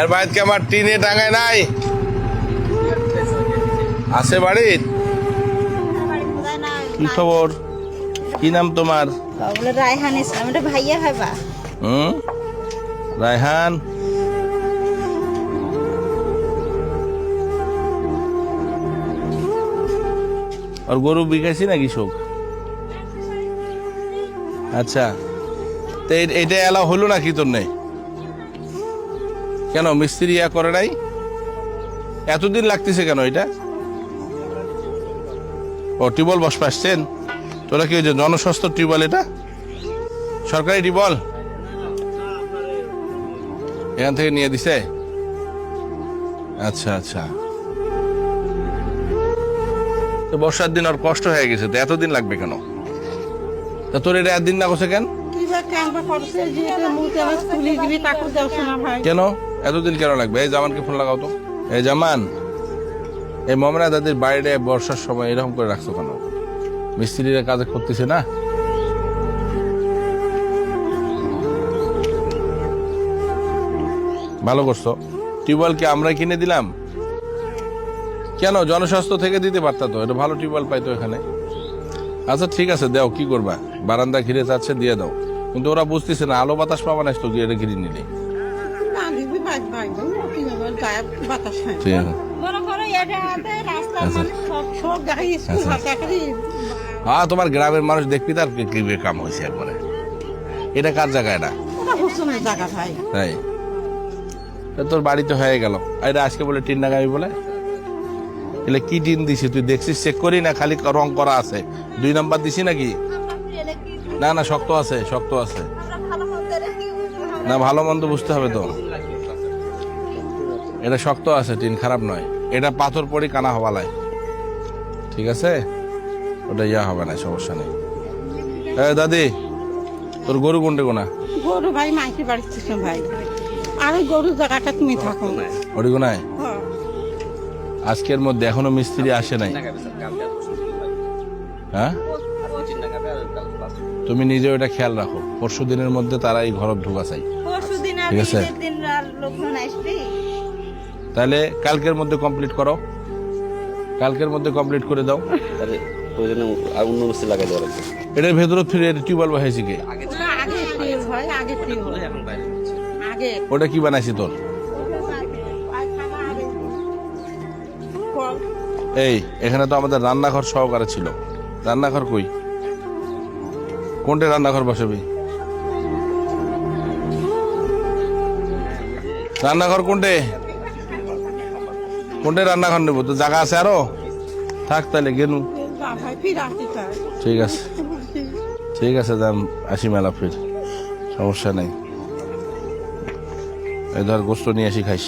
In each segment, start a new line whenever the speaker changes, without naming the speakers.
এর বাড়িতে আমার টিনে টাঙায় নাই? আছে বাড়ির? কি খবর? কি নাম তোমার?
বলে রায়হান ইসলাম এটা ভাইয়া হবা
হুম? রায়হান? আর গরু বিকাইছি নাকি শোক? আচ্ছা। তো এই- এইটা এলা হলো নাকি তোর নেই? কেন মিস্ত্রি ইয়া করে নাই? এতদিন লাগতেছে কেন এটা? ও টিউবওয়েল বস পাচ্ছেন তোরা কি ওই যে জনস্বাস্থ্য টিউবওয়েল এটা? সরকারি টিউবওয়েল? এখান থেকে নিয়ে দিছে? আচ্ছা আচ্ছা। তো বর্ষার দিন আর কষ্ট হয়ে গেছে তো এতদিন লাগবে কেন? তা তোর এটা একদিন না করছে কেন? কেন? এতদিন কেন লাগবে? এই জামানকে ফোন লাগাও তো। এই জামান, এই মমরা দাদির বাইরে বর্ষার সময় এরকম করে রাখছো কেন? মিস্ত্রিরা কাজে করতেছে না? ভালো করছ। টিউবওয়েল কি আমরা কিনে দিলাম। কেন? জনস্বাস্থ্য থেকে দিতে পারতা তো। এটা ভালো টিউবওয়েল পাইতো এখানে। আচ্ছা ঠিক আছে, দাও, কি করবা? বারান্দা ঘিরে যাচ্ছে, দিয়ে দাও। কিন্তু ওরা বুঝতেছে না, আলো বাতাস পাবা না তো এটা ঘিরে নিলে। ঠিক আছে। হ্যাঁ তোমার গ্রামের মানুষ দেখবি তার কি কি কাম হয়েছে একবারে। এটা কার জায়গা এটা? তাই? তোর বাড়িতে হয়ে গেল। এটা আজকে বলে টিন লাগাবি বলে? এলে কি টিন দিছি? তুই দেখছিস চেক করি না? খালি রং করা আছে। দুই নাম্বার দিছি নাকি? না না শক্ত আছে শক্ত আছে। না ভালো মন্দ বুঝতে হবে তো। এটা শক্ত আছে টিন খারাপ নয়। এটা পাথর পড়ি কানা হওয়ালায় ঠিক আছে? ওটা ইয়া হবে না সমস্যা নেই। এ দাদি তোর গরু কোনটে কোনা?
গরু ভাই মাইকি বাড়িতে ভাই। আর ওই গরুর জায়গাটা তুমি থাকো
ওটি কোনায়?
হ্যাঁ।
আজকের মধ্যে এখনও মিস্ত্রি আসে নাই। হ্যাঁ? তুমি নিজে ওটা খেয়াল রাখো। পরশু দিনের মধ্যে তারা এই ঘর ঢুকা চাই ঠিক আছে। তাহলে কালকের মধ্যে কমপ্লিট করো। কালকের মধ্যে কমপ্লিট করে দাও।
তাহলে প্রয়োজনে আর অন্য বস্তু লাগাই দেওয়া লাগবে
এটার ভেতরে ফিরে টিউবওয়েল বসাইছি কে?
ওটা আগে টিউব হয় আগে টিউব হয়। আগে।
ওটা কি বানাইছি তোর? এই এখানে তো আমাদের রান্নাঘর সহকারে ছিল। রান্নাঘর কই? কোনটা রান্নাঘর বসাবি? রান্নাঘর কোনটে? কোনটে রান্নাঘর নেব? তো জায়গা আছে আরও? থাক তাহলে গেলু ঠিক আছে। ঠিক আছে যান আসি মেলা ফির। সমস্যা নেই। এই ধর গোস্ত নিয়ে আসি, খাইস।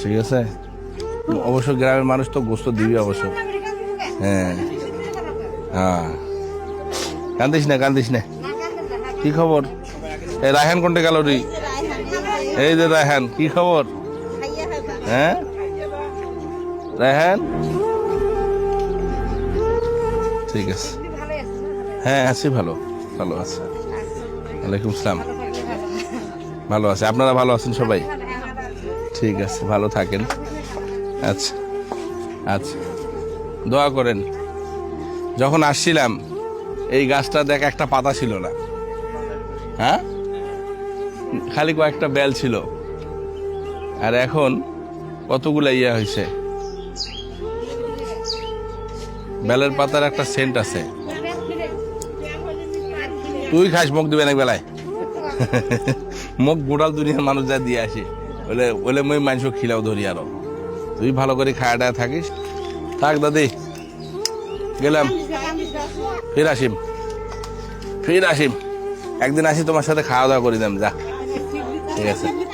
ঠিক আছে? অবশ্য গ্রামের মানুষ তো গোস্ত দিবি অবশ্য। হ্যাঁ। হ্যাঁ। কান্দিস না কান্দিস না। কি খবর? এই রায়হান কোনটা গেল রে? এই যে রায়হান, কি খবর? হ্যাঁ? রায়হান ঠিক আছে। হ্যাঁ আছি ভালো। ভালো আছে। ওয়ালাইকুম সালাম। ভালো আছে। আপনারা ভালো আছেন সবাই? ঠিক আছে, ভালো থাকেন। আচ্ছা আচ্ছা। দোয়া করেন। যখন আসছিলাম, এই গাছটা দেখ একটা পাতা ছিল না। হ্যাঁ? খালি কয়েকটা বেল ছিল। আর এখন কতগুলো ইয়ে হয়েছে বেলের পাতার একটা সেন্ট আছে। তুই খাস, মুখ দিবেন এক বেলায়। মুখ গোটাল দুনিয়ার মানুষ যা দিয়ে আসে। বলে বলে মই মাংস খিলাও ধরি আরও। তুই ভালো করে খাওয়া দাওয়া থাকিস। থাক দাদি, গেলাম। ফির আসিম। ফির আসিম। একদিন আসি তোমার সাথে খাওয়া দাওয়া করে দাম যা। ঠিক আছে।